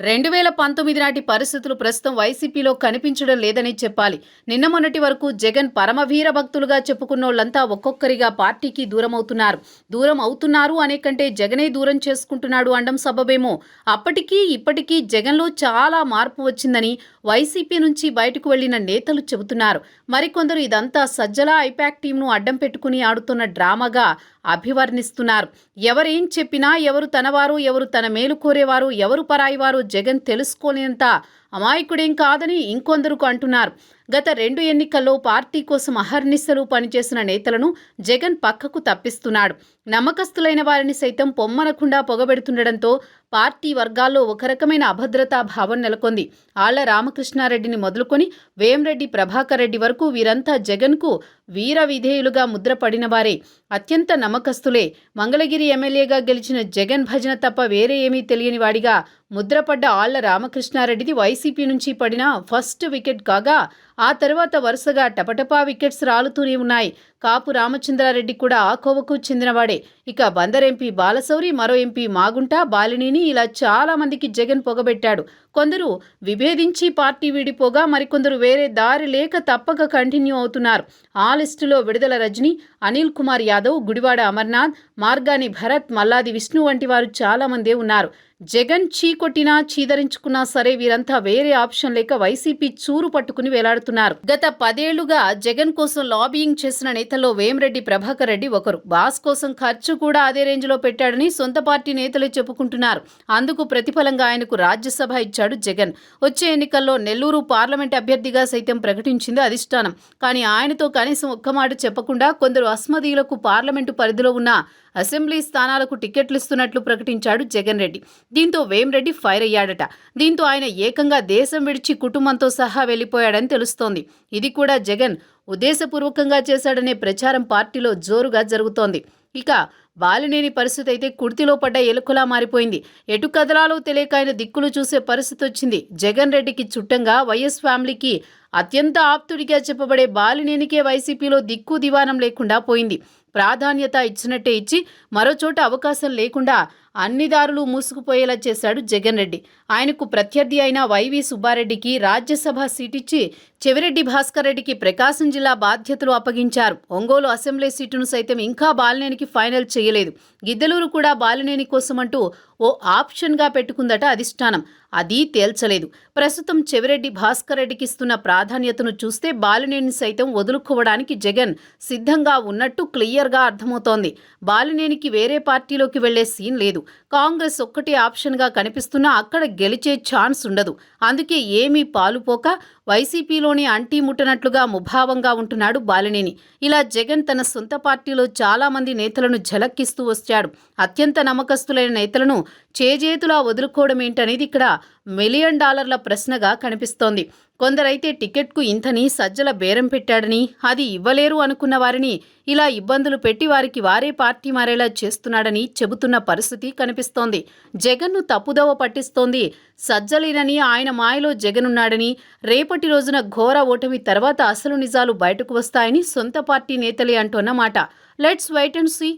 రెండు వేల పంతొమ్మిది నాటి పరిస్థితులు ప్రస్తుతం వైసీపీలో కనిపించడం లేదని చెప్పాలి. నిన్న మొన్నటి వరకు జగన్ పరమవీర భక్తులుగా చెప్పుకున్నోళ్ళంతా ఒక్కొక్కరిగా పార్టీకి దూరం అవుతున్నారు దూరం అవుతున్నారు అనే కంటే జగనే దూరం చేసుకుంటున్నాడు అండం సబబేమో. అప్పటికీ ఇప్పటికీ జగన్లో చాలా మార్పు వచ్చిందని వైసీపీ నుంచి బయటకు వెళ్ళిన నేతలు చెబుతున్నారు. మరికొందరు ఇదంతా సజ్జల ఐపాక్ టీంను అడ్డం పెట్టుకుని ఆడుతున్న డ్రామాగా అభివర్ణిస్తున్నారు. ఎవరేం చెప్పినా ఎవరు తనవారు ఎవరు తన మేలు కోరేవారు ఎవరు పరాయివారు జగన్ తెలుసుకోలేంత అమాయకుడేం కాదని ఇంకొందరుకు అంటున్నారు. గత రెండు ఎన్నికల్లో పార్టీ కోసం అహర్నిశలు పనిచేసిన నేతలను జగన్ పక్కకు తప్పిస్తున్నాడు. నమ్మకస్తులైన వారిని సైతం పొమ్మనకుండా పొగబెడుతుండటంతో పార్టీ వర్గాల్లో ఒక రకమైన అభద్రతా భావం నెలకొంది. ఆళ్ళ రామకృష్ణారెడ్డిని మొదలుకొని వేంరెడ్డి ప్రభాకర్ రెడ్డి వరకు వీరంతా జగన్కు వీర విధేయులుగా ముద్రపడిన వారే. అత్యంత నమ్మకస్తులే. మంగళగిరి ఎమ్మెల్యేగా గెలిచిన జగన్ భజన తప్ప వేరే ఏమీ తెలియని వాడిగా ముద్రపడ్డ ఆళ్ళ రామకృష్ణారెడ్డిది వైసీపీ నుంచి పడిన ఫస్ట్ వికెట్ కాగా ఆ తర్వాత వరుసగా టపటపా వికెట్స్ రాలుతూనే ఉన్నాయి. కాపు రామచంద్రారెడ్డి కూడా ఆ కోవకు చెందినవాడే. ఇక బందర్ ఎంపీ బాలశౌరి మరో ఎంపీ మాగుంట బాలినేని ఇలా చాలామందికి జగన్ పొగబెట్టాడు. కొందరు విభేదించి పార్టీ వీడిపోగా మరికొందరు వేరే దారి లేక తప్పక కంటిన్యూ అవుతున్నారు. ఆ లిస్టులో విడుదల రజని అనిల్ కుమార్ యాదవ్ గుడివాడ అమర్నాథ్ మార్గాని భరత్ మల్లాది విష్ణు వంటి వారు చాలామందే ఉన్నారు. జగన్ చీకొట్టినా చీదరించుకున్నా సరే వీరంతా వేరే ఆప్షన్ లేక వైసీపీ చూరు పట్టుకుని వేలాడుతున్నారు. గత పదేళ్ళుగా జగన్ కోసం లాబియింగ్ చేసిన నేతల్లో వేమిరెడ్డి ప్రభాకర్ రెడ్డి ఒకరు. బాస్ కోసం ఖర్చు కూడా అదే రేంజ్లో పెట్టాడని సొంత పార్టీ నేతలే చెప్పుకుంటున్నారు. అందుకు ప్రతిఫలంగా ఆయనకు రాజ్యసభ ఇచ్చాడు జగన్. వచ్చే ఎన్నికల్లో నెల్లూరు పార్లమెంట్ అభ్యర్థిగా సైతం ప్రకటించింది అధిష్టానం. కానీ ఆయనతో కనీసం ఒక్క మాట చెప్పకుండా కొందరు అస్మదీయులకు పార్లమెంటు పరిధిలో ఉన్న అసెంబ్లీ స్థానాలకు టికెట్లు ఇస్తున్నట్లు ప్రకటించాడు జగన్ రెడ్డి. దీంతో వేమిరెడ్డి ఫైర్ అయ్యాడట. దీంతో ఆయన ఏకంగా దేశం విడిచి కుటుంబంతో సహా వెళ్ళిపోయాడని తెలుస్తుంది. ఇది కూడా జగన్ ఉద్దేశపూర్వకంగా చేశాడనే ప్రచారం పార్టీలో జోరుగా జరుగుతోంది. ఇక బాలినేని పరిస్థితి అయితే కుర్తిలో పడ్డ ఎలుకలా మారిపోయింది. ఎటు కదలాలో తెలియక ఆయన దిక్కులు చూసే పరిస్థితి వచ్చింది. జగన్ రెడ్డికి చుట్టంగా వైఎస్ ఫ్యామిలీకి అత్యంత ఆప్తుడిగా చెప్పబడే బాలినేనికే వైసీపీలో దిక్కు దివానం లేకుండా పోయింది. ప్రాధాన్యత ఇచ్చినట్టే ఇచ్చి మరోచోట అవకాశం లేకుండా అన్ని దారులు మూసుకుపోయేలా చేశాడు జగన్ రెడ్డి. ఆయనకు ప్రత్యర్థి అయిన వైవి సుబ్బారెడ్డికి రాజ్యసభ సీటిచ్చి చెవిరెడ్డి భాస్కర్ రెడ్డికి ప్రకాశం జిల్లా బాధ్యతలు అప్పగించారు. ఒంగోలు అసెంబ్లీ సీటును సైతం ఇంకా బాలినేనికి ఫైనల్ చేయలేదు. గిద్దలూరు కూడా బాలినేని కోసమంటూ ఓ ఆప్షన్గా పెట్టుకుందట అధిష్టానం. అది తేల్చలేదు. ప్రస్తుతం చెవిరెడ్డి భాస్కర్ రెడ్డికి ఇస్తున్న ప్రాధాన్యతను చూస్తే బాలినేని సైతం వదులుకోవడానికి జగన్ సిద్ధంగా ఉన్నట్టు క్లియర్గా అర్థమవుతోంది. బాలినేనికి వేరే పార్టీలోకి వెళ్ళే సీన్ లేదు. కాంగ్రెస్ ఒక్కటే ఆప్షన్గా కనిపిస్తున్నా అక్కడ గెలిచే ఛాన్స్ ఉండదు. అందుకే ఏమీ పాలుపోక వైసీపీలోని అంటీ ముట్టనట్లుగా ముభావంగా ఉంటున్నాడు బాలినేని. ఇలా జగన్ తన సొంత పార్టీలో చాలామంది నేతలను ఝలక్కిస్తూ వచ్చాడు. అత్యంత నమ్మకస్తులైన నేతలను చేజేతులా వదులుకోవడం ఏంటనేది ఇక్కడ మిలియన్ డాలర్ల ప్రశ్నగా కనిపిస్తోంది. కొందరైతే టికెట్కు ఇంతని సజ్జల బేరం పెట్టాడని అది ఇవ్వలేరు అనుకున్న వారిని ఇలా ఇబ్బందులు పెట్టి వారికి వారే పార్టీ మారేలా చేస్తున్నాడని చెబుతున్న పరిస్థితి కనిపిస్తోంది. జగన్ను తప్పుదోవ పట్టిస్తోంది. సజ్జలేనని ఆయన మాయలో జగనున్నాడని రేపటి రోజున ఘోర ఓటమి తర్వాత అసలు నిజాలు బయటకు వస్తాయని సొంత పార్టీ నేతలే అంటున్నమాట లెట్స్ వైట్ అండ్ సీ